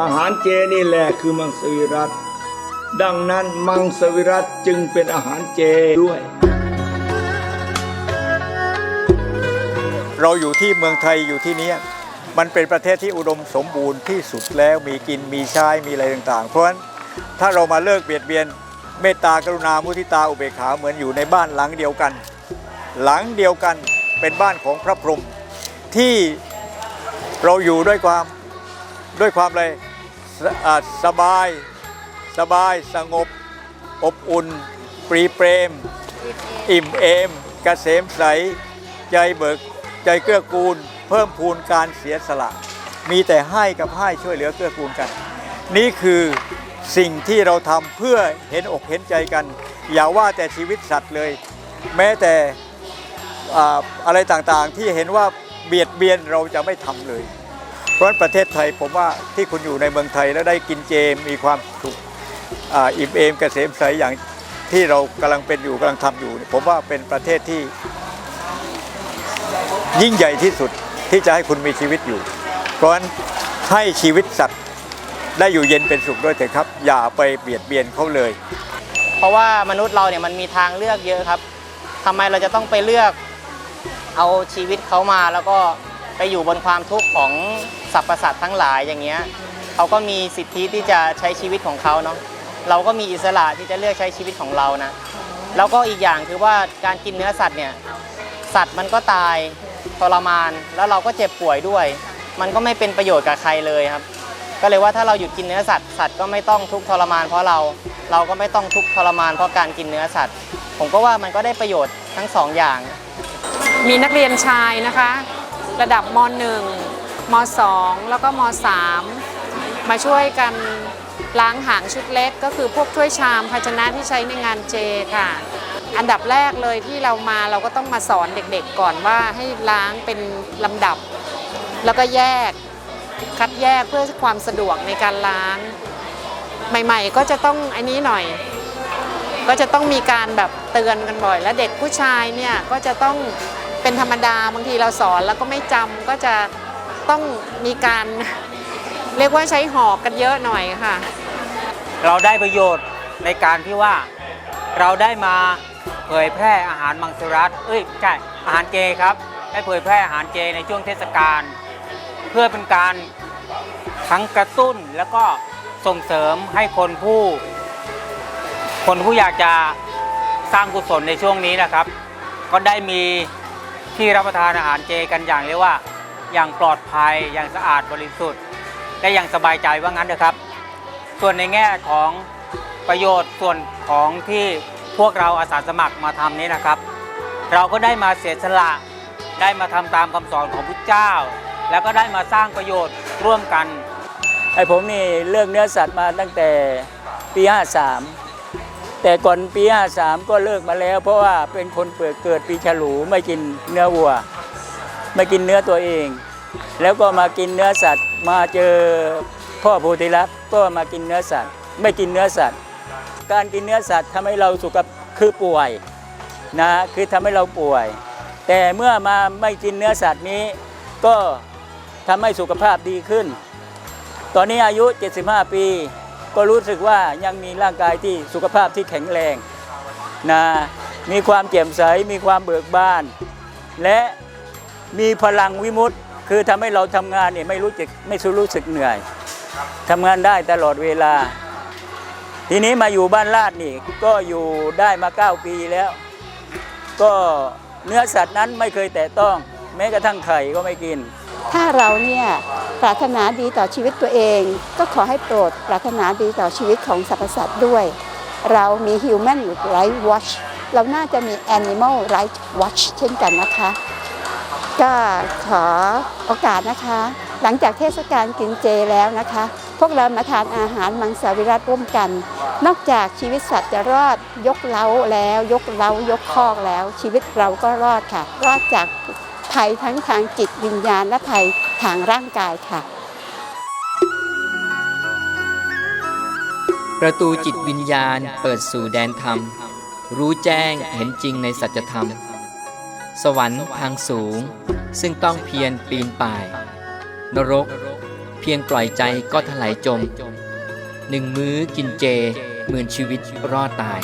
อาหารเจนี่แหละคือมังสวิรัตดังนั้นมังสวิรัตจึงเป็นอาหารเจด้วย เราอยู่ที่เมืองไทยอยู่ที่นี้มันเป็นประเทศที่อุดมสมบูรณ์ที่สุดแล้วมีกินมีใช้มีอะไรต่างๆ เพราะฉะนั้นถ้าเรามาเลิกเบียดเบียนเมตตากรุณามุทิตาอุเบกขาเหมือนอยู่ในบ้านหลังเดียวกัน หลังเดียวกันเป็นบ้านของพระพรหมที่เราอยู่ด้วยความด้วยความอะไร สสบายสบายสงบ อบอุ่น ปรีเปรม อิ่มเอมกเกษมใส ใจเบิก ใจเกื้อกูล เพิ่มพูนการเสียสละ มีแต่ให้กับให้ช่วยเหลือเกื้อกูลกัน นี่คือสิ่งที่เราทำเพื่อเห็นอกเห็นใจกัน อย่าว่าแต่ชีวิตสัตว์เลย แม้แต่อะไรต่างๆที่เห็นว่าเบียดเบียนเราจะไม่ทำเลย เพราะประเทศไทยผมว่าที่คุณอยู่ในเมืองไทยแล้วได้กินเจมีความสุขอ,อิ่มเอมเกษมใสอย่างที่เรากำลังเป็นอยู่กำลังทำอยู่ ผมว่าเป็นประเทศที่ ยิ่งใหญ่ที่สุดที่จะให้คุณมีชีวิตอยู่ เพราะฉะนั้นให้ชีวิตสัตว์ได้อยู่เย็นเป็นสุขด้วยเถอะครับ อย่าไปเบียดเบียนเขาเลย เพราะว่ามนุษย์เราเนี่ยมันมีทางเลือกเยอะครับทำไมเราจะต้องไปเลือกเอาชีวิตเขามาแล้วก็ไปอยู่บนความทุกข์ของ รรพสัตว์ทั้งหลายอย่างเงี้ยเขาก็มีสิทธิที่จะใช้ชีวิตของเขาเนาะเราก็มีอิสระที่จะเลือกใช้ชีวิตของเรานะแล้วก็อีกอย่างคือว่าการกินเนื้อสัตว์เนี่ยสัตว์มันก็ตายทรมาน แล้วเราก็เจ็บป่วยด้วย มันก็ไม่เป็นประโยชน์กับใครเลยครับ ก็เลยว่าถ้าเราหยุดกินเนื้อสัตว์สัตว์ก็ไม่ต้องทุกข์ทรมานเพราะเราเราก็ไม่ต้องทุกข์ทรมานเพราะการกินเนื้อสัตว์ ผมก็ว่ามันก็ได้ประโยชน์ทั้งสองอย่าง มีนักเรียนชายนะคะ ระดับม .1 ม .2 แล้วก็ม .3 มาช่วยกันล้างหางชุดเล็ก ก็คือพวกถ้วยชามภาชนะที่ใช้ในงานเจค่ะ อันดับแรกเลยที่เรามาเราก็ต้องมาสอนเด็กๆก่อนว่าให้ล้างเป็นลำดับ แล้วก็แยกคัดแยกเพื่อความสะดวกในการล้าง ใหม่ ๆ ก็จะต้องอันนี้หน่อย ก็จะต้องมีการแบบเตือนกันบ่อย และเด็กผู้ชายเนี่ยก็จะต้องเป็นธรรมดาบางทีเราสอนแล้วก็ไม่จำก็จะ ต้องมีการ เรียกว่าใช้หอกกันเยอะหน่อยค่ะ เราได้ประโยชน์ในการที่ว่าเราได้มาเผยแพร่อาหารมังสวิรัตเอ้ยใช่อาหารเจครับ ได้เผยแพร่อาหารเจในช่วงเทศกาลเพื่อเป็นการทั้งกระตุ้นแล้วก็ส่งเสริมให้คนผู้ คนผู้อยากจะสร้างกุศลในช่วงนี้นะครับ ก็ได้มีที่รับประทานอาหารเจกันอย่างเรียกว่า อย่างปลอดภัยอย่างสะอาดบริสุทธิ์และอย่างสบายใจว่างั้นนะครับ ส่วนในแง่ของประโยชน์ส่วนของที่พวกเราอาสาสมัครมาทำนี้นะครับ เราก็ได้มาเสียสละได้มาทำตามคำสอนของพุทธเจ้า แล้วก็ได้มาสร้างประโยชน์ร่วมกันไอ้ผมนี่เลิกเนื้อสัตว์มาตั้งแต่ปี 53 แต่ก่อนปี 53 ก็เลิกมาแล้ว เพราะว่าเป็นคนเปิดเกิดปีฉลูไม่กินเนื้อวัว ไม่กินเนื้อตัวเอง แล้วก็มากินเนื้อสัตว์ มาเจอพ่อโพธิลักก็มากินเนื้อสัตว์ ไม่กินเนื้อสัตว์ การกินเนื้อสัตว์ทำให้เราสุขภคือป่วยนะคือทำให้เราป่วย แต่เมื่อมาไม่กินเนื้อสัตว์นี้ ก็ทำให้สุขภาพดีขึ้น ตอนนี้อายุ 75 ปี ก็รู้สึกว่ายังมีร่างกายที่สุขภาพที่แข็งแรงนะมีความแจ่มใสมีความเบิกบาน และ มีพลังวิมุตต์คือทำให้เราทำงานเนี่ยไม่รู้สึกไม่รู้สึกเหนื่อยทำงานได้ตลอดเวลา ทีนี้มาอยู่บ้านลาดนี่ก็อยู่ได้มา 9 ปีแล้ว ก็เนื้อสัตว์นั้นไม่เคยแตะต้อง แม้กระทั่งไข่ก็ไม่กิน ถ้าเราเนี่ยปรารถนาดีต่อชีวิตตัวเอง ก็ขอให้โปรดปรารถนาดีต่อชีวิตของสรรพสัตว์ด้วย เรามี Human Rights Watch เราน่าจะมี Animal Rights Watch เช่นกันนะคะ ก็ขอโอกาสนะคะ หลังจากเทศกาลกินเจแล้วนะคะ พวกเรามาทานอาหารมังสวิรัตร่วมกัน นอกจากชีวิตสัตว์จะรอดยกเล้าแล้ว ยกเล้ายกคอกแล้ว ชีวิตเราก็รอดค่ะ รอดจากภัยทั้งทางจิตวิญญาณและภัยทางร่างกายค่ะ ประตูจิตวิญญาณเปิดสู่แดนธรรม รู้แจ้งเห็นจริงในสัจธรรม สวรรค์ทางสูง ซึ่งต้องเพียรปีนป่าย นรก เพียงปล่อยใจก็ถลายจม หนึ่งมื้อกินเจหมื่นชีวิตรอดตาย